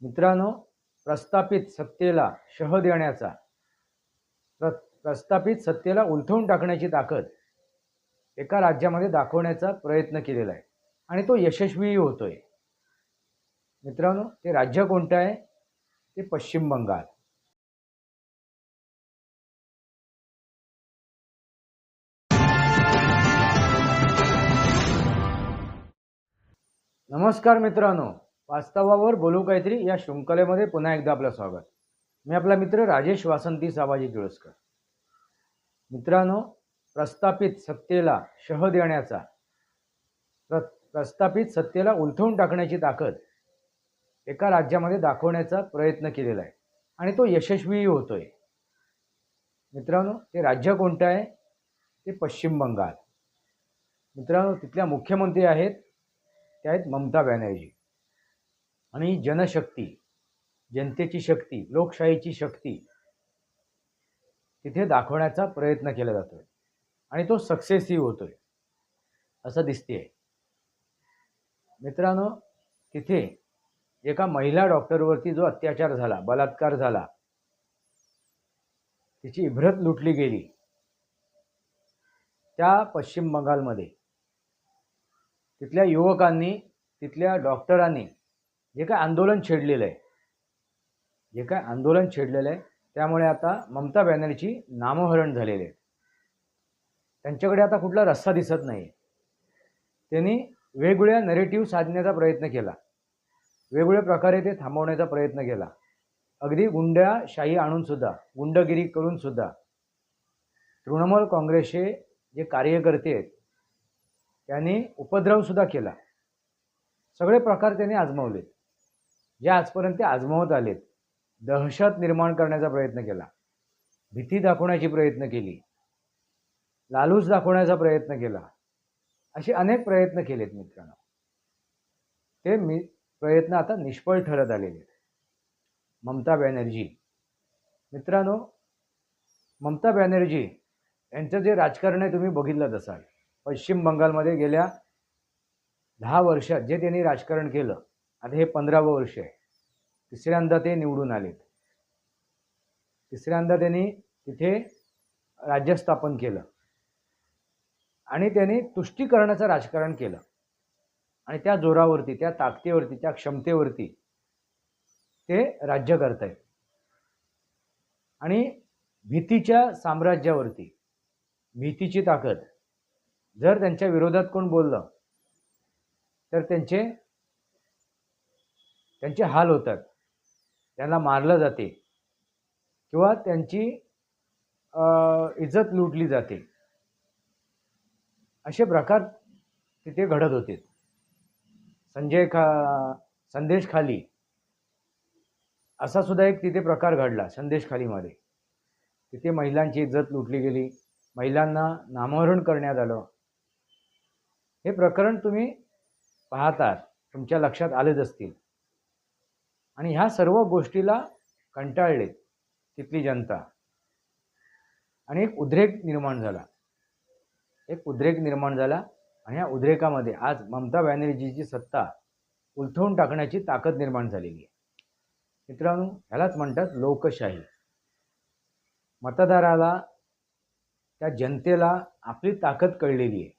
मित्रांनो प्रस्थापित सत्तेला शह देण्याचा प्र प्रस्थापित सत्तेला उलथवून टाकण्याची ताकद एका राज्यामध्ये दाखवण्याचा प्रयत्न केलेला आहे आणि तो यशस्वीही होतोय. मित्रांनो ते राज्य कोणतं आहे? ते पश्चिम बंगाल. नमस्कार मित्रांनो. वास्तवावर बोलू काहीतरी या शृंखलेमध्ये पुन्हा एकदा आपलं स्वागत. मी आपला मित्र राजेश वासंती साबाजी किळसकर मित्रांनो प्रस्थापित सत्तेला शह देण्याचा प्र प्रस्थापित सत्तेला उलथवून टाकण्याची ताकद एका राज्यामध्ये दाखवण्याचा प्रयत्न केलेला आहे आणि तो यशस्वीही होतोय. मित्रांनो ते राज्य कोणतं आहे? ते पश्चिम बंगाल. मित्रांनो तिथल्या मुख्यमंत्री आहेत त्या आहेत ममता बॅनर्जी. आणि जनशक्ती जनतेची शक्ती लोकशाहीची शक्ती तिथे दाखवण्याचा प्रयत्न केला जातोय. आणि तो सक्सेसिव्ह होतोय. असं दिसतेय. मित्रांनो तिथे एका महिला डॉक्टरवरती जो अत्याचार झाला बलात्कार झाला तिची इभ्रत लुटली गेली. त्या पश्चिम बंगालमध्ये तिथल्या युवकांनी तिथल्या डॉक्टरांनी जे काय आंदोलन छेडलेलं आहे जे काय आंदोलन छेडलेलं आहे त्यामुळे आता ममता बॅनर्जी नामहरण झालेले आहेत त्यांच्याकडे आता कुठला रस्ता दिसत नाही. त्यांनी वेगवेगळ्या नरेटिव्ह साधण्याचा प्रयत्न केला. वेगवेगळ्या प्रकारे ते थांबवण्याचा प्रयत्न केला. अगदी गुंड्याशाही आणूनसुद्धा गुंडगिरी करूनसुद्धा तृणमूल काँग्रेसचे जे कार्यकर्ते आहेत त्यांनी उपद्रवसुद्धा केला. सगळे प्रकार त्यांनी आजमावलेत. जे आजपर्यंत ते आजमावत आलेत. दहशत निर्माण करण्याचा प्रयत्न केला. भीती दाखवण्याची प्रयत्न केली. लालूच दाखवण्याचा प्रयत्न केला. असे अनेक प्रयत्न केलेत मित्रांनो. ते मी प्रयत्न आता निष्फळ ठरत आलेले आहेत. ममता बॅनर्जी. मित्रांनो ममता बॅनर्जी यांचं जे राजकारण आहे तुम्ही बघितलंच असाल. पश्चिम बंगालमध्ये गेल्या दहा वर्षात जे त्यांनी राजकारण केलं आता हे पंधरावं वर्ष आहे. तिसऱ्यांदा ते निवडून आलेत. तिसऱ्यांदा त्यांनी तिथे राज्य स्थापन केलं. आणि त्यांनी तुष्टीकरणाचं राजकारण केलं. आणि त्या जोरावरती त्या ताकदीवरती त्या क्षमतेवरती ते राज्य करत आहेत आणि भीतीच्या साम्राज्यावरती भीतीची ताकद. जर त्यांच्या विरोधात कोण बोललं तर त्यांचे त्यांचे हाल होतात. त्यांना मारलं जाते. किंवा त्यांची इज्जत लुटली जाते. असे प्रकार तिथे घडत होते. संजय खा संदेश खाली. असा सुद्धा एक तिथे प्रकार घडला संदेश खालीमध्ये. तिथे महिलांची इज्जत लुटली गेली. महिलांना नामहरण करण्यात आलं. हे प्रकरण तुम्ही पाहतात. तुमच्या लक्षात आलेच असतील. आणि ह्या सर्व गोष्टीला कंटाळले तिथली जनता. आणि एक उद्रेक निर्माण झाला. एक उद्रेक निर्माण झाला आणि या उद्रेकामध्ये आज ममता बॅनर्जीची सत्ता उलथवून टाकण्याची ताकद निर्माण झालेली आहे. मित्रांनो ह्यालाच म्हणतात लोकशाही. मतदाराला त्या जनतेला आपली ताकद कळलेली आहे.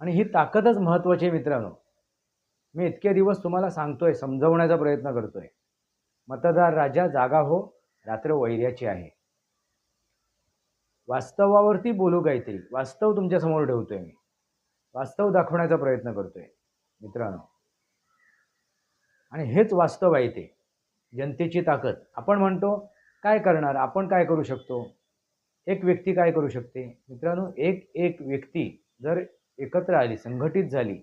आणि ही ताकदच महत्त्वाची आहे मित्रांनो. मी इतके दिवस तुम्हाला सांगतोय समजवण्याचा प्रयत्न करतोय. मतदार राजा जागा हो रात्र वैर्याची आहे. वास्तवावरती बोलू काहीतरी. वास्तव तुमच्यासमोर ठेवतोय मी. वास्तव दाखवण्याचा प्रयत्न करतोय मित्रांनो. आणि हेच वास्तव आहे ते. जनतेची ताकद. आपण म्हणतो काय करणार? आपण काय करू शकतो? एक व्यक्ती काय करू शकते? मित्रांनो एक एक व्यक्ती जर एकत्र आली संघटित झाली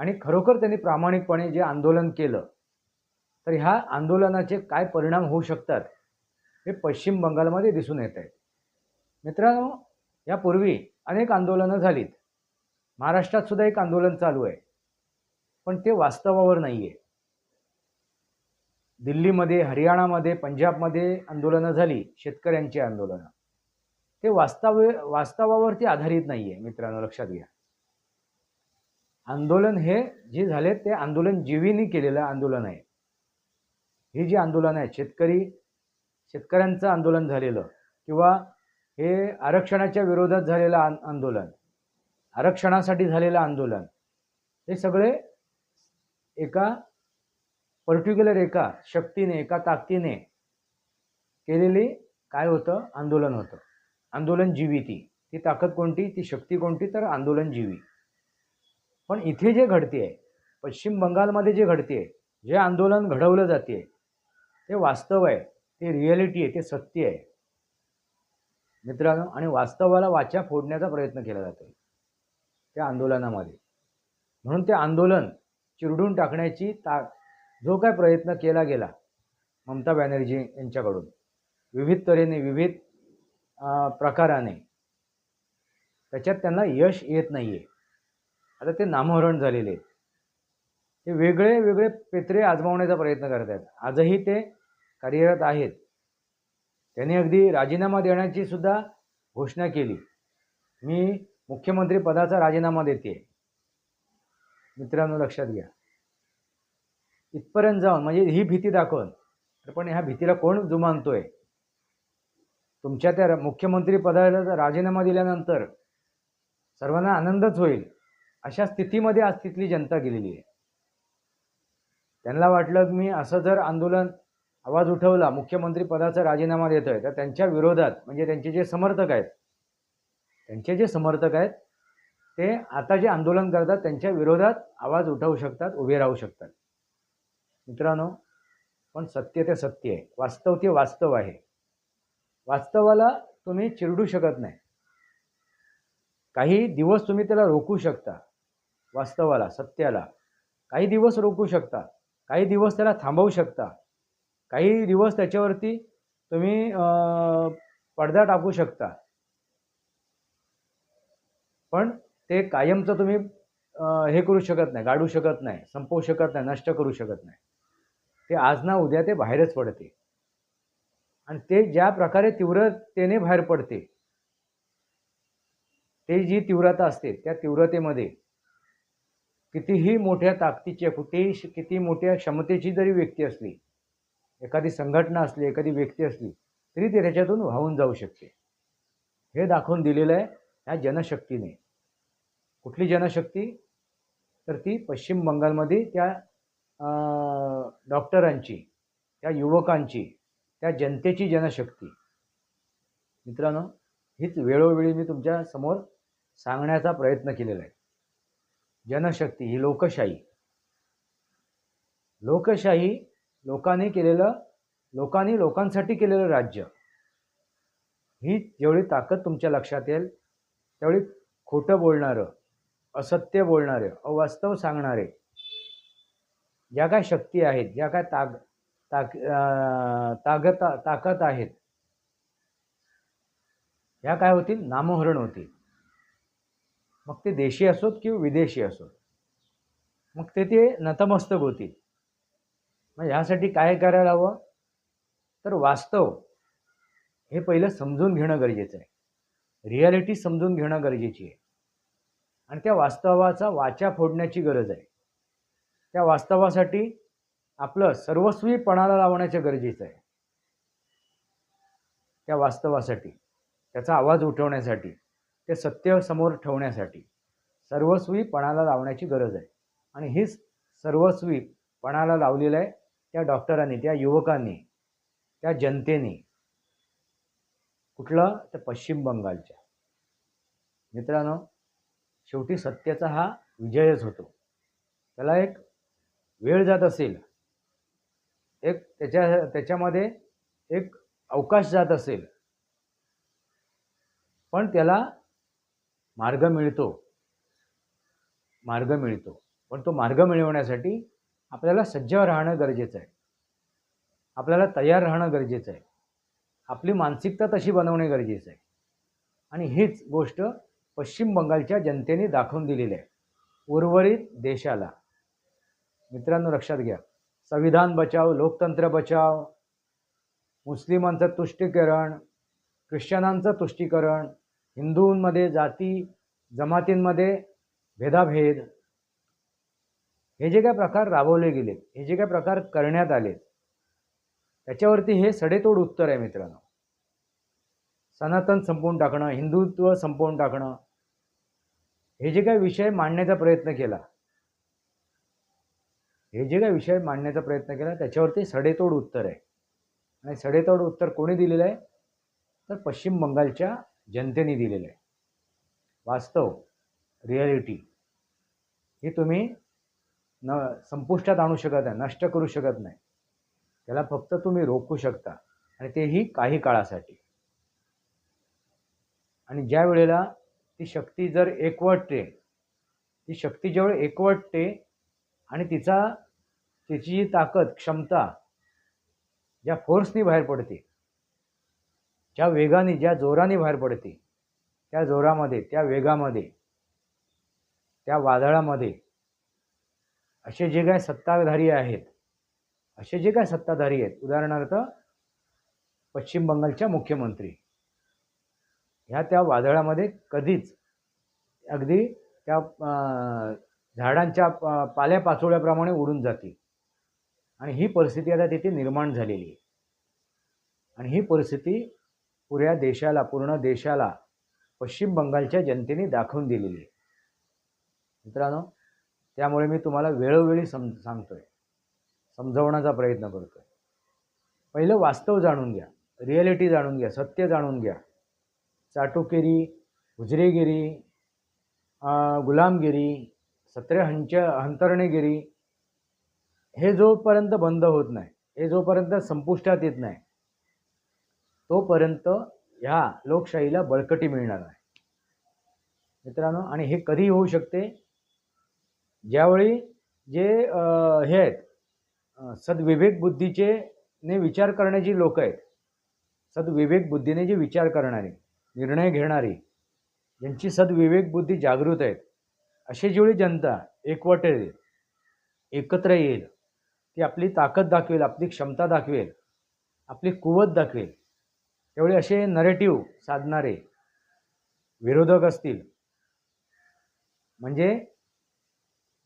आणि खरोखर त्यांनी प्रामाणिकपणे जे आंदोलन केलं तर ह्या आंदोलनाचे काय परिणाम होऊ शकतात हे पश्चिम बंगालमध्ये दिसून येत आहेत. मित्रांनो यापूर्वी अनेक आंदोलनं झालीत. महाराष्ट्रात सुद्धा एक आंदोलन चालू आहे पण ते वास्तवावर नाही आहे दिल्लीमध्ये हरियाणामध्ये पंजाबमध्ये आंदोलनं झाली शेतकऱ्यांची आंदोलनं. ते वास्तव वास्तवावरती आधारित नाही आहे मित्रांनो लक्षात घ्या. आंदोलन हे जे झाले ते आंदोलन जीवीनी केलेलं आंदोलन आहे. हे जी आंदोलन आहे शेतकरी शेतकऱ्यांचं आंदोलन झालेलं किंवा हे आरक्षणाच्या विरोधात झालेलं आंदोलन आरक्षणासाठी झालेलं आंदोलन हे सगळे एका पर्टिक्युलर एका शक्तीने एका ताकदीने केलेली काय होतं? आंदोलन होतं. आंदोलन जीवी ती. ती ताकद कोणती? ती शक्ती कोणती? तर आंदोलन जीवी. पण इथे जे घडते आहे पश्चिम बंगालमध्ये जे घडते आहे जे आंदोलन घडवलं जाते ते वास्तव आहे ते रिॲलिटी आहे ते सत्य आहे. मित्रांनो आणि वास्तवाला वाचा फोडण्याचा प्रयत्न केला जातो त्या आंदोलनामध्ये. म्हणून ते आंदोलन चिरडून टाकण्याची ता जो काय प्रयत्न केला गेला ममता बॅनर्जी यांच्याकडून विविध तऱ्हेने विविध प्रकाराने त्याच्यात त्यांना यश येत नाही आहे आता ते नामहरण झालेले आहेत. ते वेगळे वेगळे पेत्रे आजमावण्याचा प्रयत्न करत आहेत आजही ते कार्यरत आहेत. त्यांनी अगदी राजीनामा देण्याची सुद्धा घोषणा केली. मी मुख्यमंत्री पदाचा राजीनामा देते मित्रांनो लक्षात घ्या. इथपर्यंत जाऊन म्हणजे ही भीती दाखवून तर पण ह्या भीतीला कोण जुमानतोय? तुमच्या त्या मुख्यमंत्री पदाला राजीनामा दिल्यानंतर सर्वांना आनंदच होईल. अशा स्थितीमध्ये आज तिथली जनता गेलेली आहे. त्यांना वाटलं की मी असं जर आंदोलन आवाज उठवला मुख्यमंत्री पदाचा राजीनामा देतोय तर त्यांच्या विरोधात म्हणजे त्यांचे जे समर्थक आहेत त्यांचे जे समर्थक आहेत ते आता जे आंदोलन करतात त्यांच्या विरोधात आवाज उठवू शकतात उभे राहू शकतात. मित्रांनो पण सत्य ते सत्य आहे. वास्तव ते वास्तव आहे. वास्तवाला तुम्ही चिरडू शकत नाही. काही दिवस तुम्ही त्याला रोखू शकता. वास्तवाला सत्याला. काही दिवस रोखू शकता काही दिवस त्याला थांबवू शकता. काही दिवस त्याच्यावरती तुम्ही पडदा टाकू शकता. पण ते कायमचं तुम्ही हे करू शकत नाही गाडू शकत नाही संपवू शकत नाही नष्ट करू शकत नाही. ते आज ना उद्या ते बाहेरच पडते. आणि ते ज्या प्रकारे तीव्रतेने बाहेर पडते ते जी तीव्रता असते त्या तीव्रतेमध्ये कितीही मोठ्या ताकदीची कुठेही किती मोठ्या क्षमतेची जरी व्यक्ती असली एखादी संघटना असली एखादी व्यक्ती असली तरी ते त्याच्यातून वाहून जाऊ शकते. हे दाखवून दिलेलं आहे ह्या जनशक्तीने. कुठली जनशक्ती? तर ती पश्चिम बंगालमध्ये त्या डॉक्टरांची त्या युवकांची त्या जनतेची जनशक्ती. मित्रांनो हीच वेळोवेळी मी तुमच्यासमोर सांगण्याचा प्रयत्न केलेला आहे. जनशक्ती ही लोकशाही. लोकशाही लोकांनी केलेलं लोकांनी लोकांसाठी केलेलं राज्य. ही जेवढी ताकद तुमच्या लक्षात येईल तेवढी खोटं बोलणारं असत्य बोलणारे अवास्तव सांगणारे ज्या काय शक्ती आहेत ज्या काय ताग ताक ताकद ताकद आहेत ह्या काय होतील? नामोहरण होतील. मग ते देशी असोत किंवा विदेशी असोत? मग ते ते नतमस्तक होतील मग ह्यासाठी काय करायला हवं? तर वास्तव हे पहिलं समजून घेणं गरजेचं आहे. रियालिटी समजून घेणं गरजेची आहे. आणि त्या वास्तवाचा वाचा फोडण्याची गरज आहे. त्या वास्तवासाठी आपलं सर्वस्वी पणाला लावण्याचं गरजेचं आहे. त्या वास्तवासाठी त्याचा आवाज उठवण्यासाठी ते सत्य समोर ठेवण्यासाठी सर्वस्वी पणाला लावण्याची गरज आहे. आणि हीच सर्वस्वी पणाला लावलेलं आहे त्या डॉक्टरांनी त्या युवकांनी त्या जनतेने. कुठलं? तर पश्चिम बंगालच्या. मित्रांनो शेवटी सत्याचा हा विजयच होतो. त्याला एक वेळ जात असेल. एक त्याच्या त्याच्यामध्ये एक अवकाश जात असेल. पण त्याला मार्ग मिळतो. मार्ग मिळतो. पण तो मार्ग मिळवण्यासाठी आपल्याला सज्ज राहणं गरजेचं आहे. आपल्याला तयार राहणं गरजेचं आहे. आपली मानसिकता तशी बनवणे गरजेचं आहे. आणि हीच गोष्ट पश्चिम बंगालच्या जनतेने दाखवून दिलेली आहे. उर्वरित देशाला. मित्रांनो लक्षात घ्या. संविधान बचाव लोकतंत्र बचाव मुस्लिमांचं तुष्टीकरण ख्रिश्चनांचं तुष्टीकरण हिंदूंमध्ये जाती जमातींमध्ये भेदाभेद हे जे काय प्रकार राबवले गेले हे जे काय प्रकार करण्यात आले त्याच्यावरती हे सडेतोड उत्तर आहे मित्रांनो. सनातन संपवून टाकणं हिंदुत्व संपवून टाकणं हे जे काही विषय मांडण्याचा प्रयत्न केला हे जे काही विषय मांडण्याचा प्रयत्न केला त्याच्यावरती सडेतोड उत्तर आहे. आणि सडेतोड उत्तर कोणी दिलेलं आहे? तर पश्चिम बंगालच्या जनतेने दिलेलं आहे. वास्तव रिॲलिटी ही तुम्ही न संपुष्टात आणू शकत नाही नष्ट करू शकत नाही. त्याला फक्त तुम्ही रोखू शकता आणि तेही काही काळासाठी. आणि ज्या वेळेला ती शक्ती जर एकवटते ती शक्ती जेवढ एकवटते आणि तिचा तिची जी ताकद क्षमता ज्या फोर्सनी बाहेर पडते ज्या वेगाने ज्या जोराने बाहेर पडते त्या जोरामध्ये त्या वेगामध्ये त्या वादळामध्ये असे जे काय सत्ताधारी आहेत असे जे काय सत्ताधारी आहेत उदाहरणार्थ पश्चिम बंगालच्या मुख्यमंत्री ह्या त्या वादळामध्ये कधीच अगदी त्या झाडांच्या पाल्या पाचोळ्याप्रमाणे उडून जातील. आणि ही परिस्थिती आता तिथे निर्माण झालेली आहे. आणि ही परिस्थिती पुऱ्या देशाला पूर्ण देशाला पश्चिम बंगालच्या जनतेने दाखवून दिलेली आहे. मित्रांनो त्यामुळे मी तुम्हाला वेळोवेळी सम सांगतोय. समजवण्याचा प्रयत्न करतोय. पहिलं वास्तव जाणून घ्या. रिॲलिटी जाणून घ्या. सत्य जाणून घ्या. चाटुकेरी हुजरेगिरी गुलामगिरी सत्रे हंच हंतरणेगिरी हे जोपर्यंत बंद होत नाही हे जोपर्यंत संपुष्टात येत नाही तोपर्यंत ह्या लोकशाहीला बळकटी मिळणार नाही मित्रांनो आणि हे कधी होऊ शकते? ज्यावेळी जे हे आहेत सद्विवेक बुद्धीचे ने विचार करण्याची लोक आहेत सद्विवेक बुद्धीने जे विचार करणारे निर्णय घेणारी ज्यांची सद्विवेक बुद्धी जागृत आहेत अशी जेवढी जनता एकवटेल एकत्र येईल ती आपली ताकद दाखवेल आपली क्षमता दाखवेल आपली कुवत दाखवेल तेवढे असे नरेटिव्ह साधणारे विरोधक असतील. म्हणजे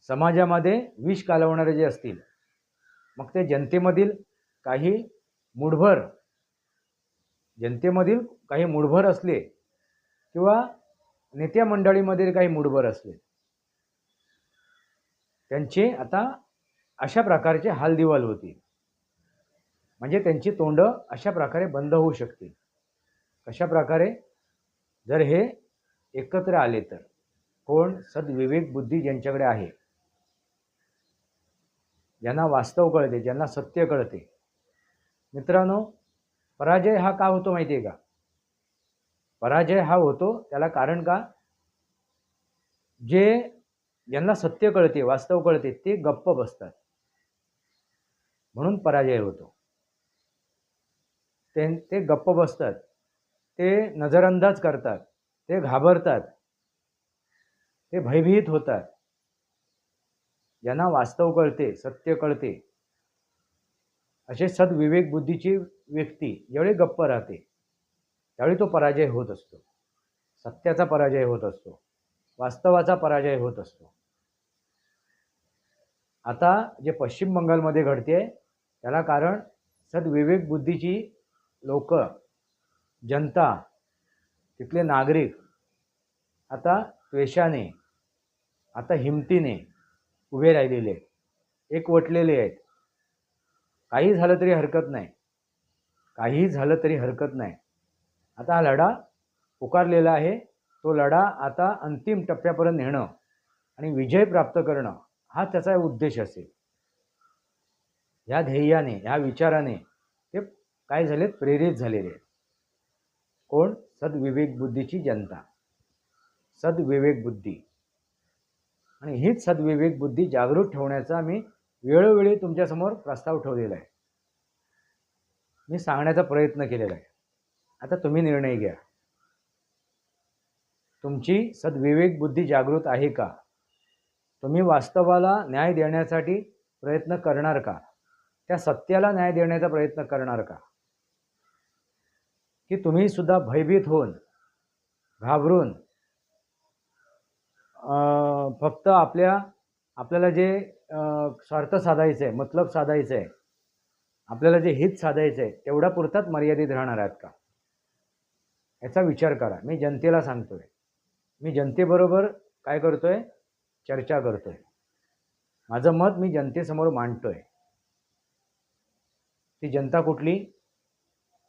समाजामध्ये विष कालवणारे जे असतील मग ते जनतेमधील काही मूढभर जनतेमधील काही मूढभर असले किंवा नेत्या मंडळीमधील काही मूढभर असले त्यांचे आता अशा प्रकारचे हालदिवाल होतील. म्हणजे त्यांची तोंड अशा प्रकारे बंद होऊ शकतील. कशा प्रकारे जर हे एकत्र आले तर. कोण? सद्विवेक बुद्धी ज्यांच्याकडे आहे. ज्यांना वास्तव कळते ज्यांना सत्य कळते. मित्रांनो पराजय हा का होतो माहिती आहे का? पराजय हा होतो त्याला कारण का? जे ज्यांना सत्य कळते वास्तव कळते ते गप्प बसतात. म्हणून पराजय होतो. ते ते गप्प बसतात. ते नजरअंदाज करतात ते घाबरतात ते भयभीत होतात. ज्यांना वास्तव कळते सत्य कळते. असे सद्विवेक बुद्धीची व्यक्ती ज्यावेळी गप्प राहते. त्यावेळी तो पराजय होत असतो. सत्याचा पराजय होत असतो. वास्तवाचा पराजय होत असतो. आता जे पश्चिम बंगालमध्ये घडते त्याला कारण सद्विवेक बुद्धीची लोक जनता तिथले नागरिक आता त्वेषाने आता हिमतीने उभे राहिलेले आहेत एकवटलेले आहेत. काही झालं तरी हरकत नाही. काही झालं तरी हरकत नाही. आता हा लढा पुकारलेला आहे. तो लढा आता अंतिम टप्प्यापर्यंत नेणं आणि विजय प्राप्त करणं हा त्याचा उद्देश असेल. ह्या ध्येयाने ह्या विचाराने ते काय झालेत? प्रेरित झालेले आहेत. कोण? सद्विवेक बुद्धीची जनता. सद्विवेक बुद्धी. आणि हीच सद्विवेक बुद्धी जागृत ठेवण्याचा मी वेळोवेळी तुमच्यासमोर प्रस्ताव ठेवलेला आहे. मी सांगण्याचा प्रयत्न केलेला आहे. आता तुम्ही निर्णय घ्या. तुमची सद्विवेक बुद्धी जागृत आहे का? तुम्ही वास्तवाला न्याय देण्यासाठी प्रयत्न करणार का? त्या सत्याला न्याय देण्याचा प्रयत्न करणार का? की तुम्ही सुद्धा भयभीत होऊन घाबरून फक्त आपल्या आपल्याला जे स्वार्थ साधायचं आहे मतलब साधायचं आहे आपल्याला जे हित साधायचं आहे तेवढ्या पुरताच मर्यादित राहणार आहेत का? याचा विचार करा. मी जनतेला सांगतोय. मी जनतेबरोबर काय करतोय? चर्चा करतोय. माझं मत मी जनतेसमोर मांडतोय. ती जनता कुठली?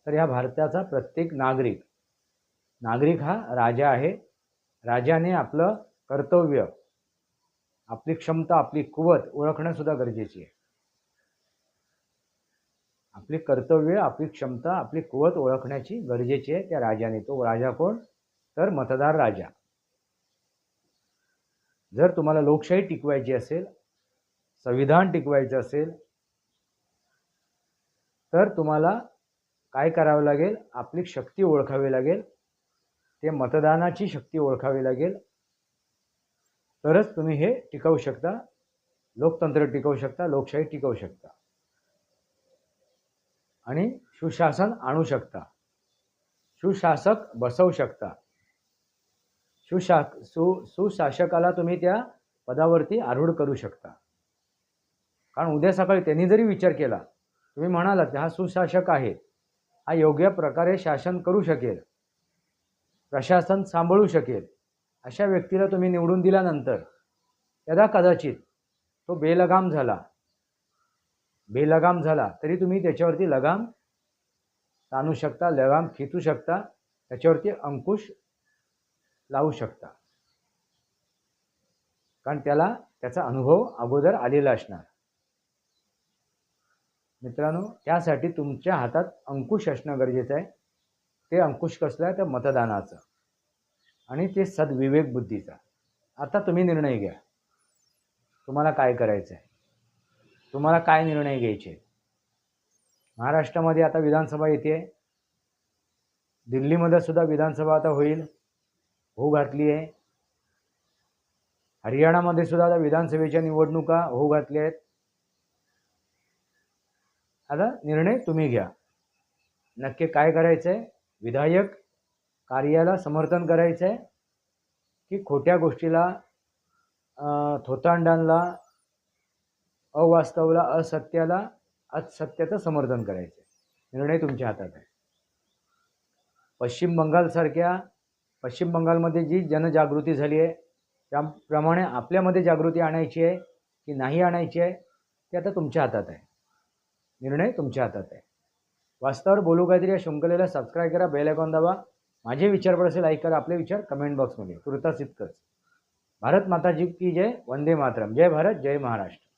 तर ह्या भारताचा प्रत्येक नागरिक नागरिक हा राजा आहे. राजाने आपलं कर्तव्य आपली क्षमता आपली कुवत ओळखणं सुद्धा गरजेची आहे. आपली कर्तव्य आपली क्षमता आपली कुवत ओळखण्याची गरजेची आहे. त्या राजाने तो राजा कोण? तर मतदार राजा. जर तुम्हाला लोकशाही टिकवायची असेल संविधान टिकवायचं असेल तर तुम्हाला काय करावं लागेल? आपली शक्ती ओळखावी लागेल. ते मतदानाची शक्ती ओळखावी लागेल. तरच तुम्ही हे टिकवू शकता. लोकतंत्र टिकवू शकता. लोकशाही टिकवू शकता. आणि सुशासन आणू शकता. सुशासक बसवू शकता. सुशा सु सुशासकाला तुम्ही त्या पदावरती आरूढ करू शकता. कारण उद्या सकाळी त्यांनी जरी विचार केला तुम्ही म्हणालात हा सुशासक आहे. हा योग्य प्रकारे शासन करू शकेल प्रशासन सांभाळू शकेल अशा व्यक्तीला तुम्ही निवडून दिल्यानंतर यदा कदाचित तो बेलगाम झाला बेलगाम झाला तरी तुम्ही त्याच्यावरती लगाम ताणू शकता लगाम खेचू शकता त्याच्यावरती अंकुश लावू शकता. कारण त्याला त्याचा अनुभव अगोदर आलेला असणार. मित्रांनो त्यासाठी तुमच्या हातात अंकुश असणं गरजेचं आहे. ते अंकुश कसलं आहे? तर मतदानाचं. आणि ते सद्विवेक बुद्धीचा. आता तुम्ही निर्णय घ्या. तुम्हाला काय करायचं आहे? तुम्हाला काय निर्णय घ्यायचे महाराष्ट्रामध्ये आता विधानसभा येते. दिल्लीमध्ये सुद्धा विधानसभा आता होईल. होऊ घातली आहे. हरियाणामध्ये सुद्धा आता विधानसभेच्या निवडणुका होऊ घातल्या आहेत. आता निर्णय तुम्ही घ्या. नक्की काय करायचं आहे विधायक कार्याला समर्थन करायचं आहे की खोट्या गोष्टीला थोतांडांना अवास्तवला असत्याला असत्याचं समर्थन करायचं आहे निर्णय तुमच्या हातात आहे. पश्चिम बंगालसारख्या पश्चिम बंगालमध्ये जी जनजागृती झाली आहे त्याप्रमाणे आपल्यामध्ये जागृती आणायची आहे की नाही आणायची आहे ते आता तुमच्या हातात आहे. निर्णय तुमच्या हातात आहे. वास्तवावर बोलू काहीतरी या शृंखलेला सबस्क्राईब करा बेल आयकॉन दाबा. माझे विचार पडसे लाईक करा आपले विचार कमेंट बॉक्समध्ये तुर्तास इतकंच. भारत माताजी की जय वंदे मातरम. जय भारत जय महाराष्ट्र.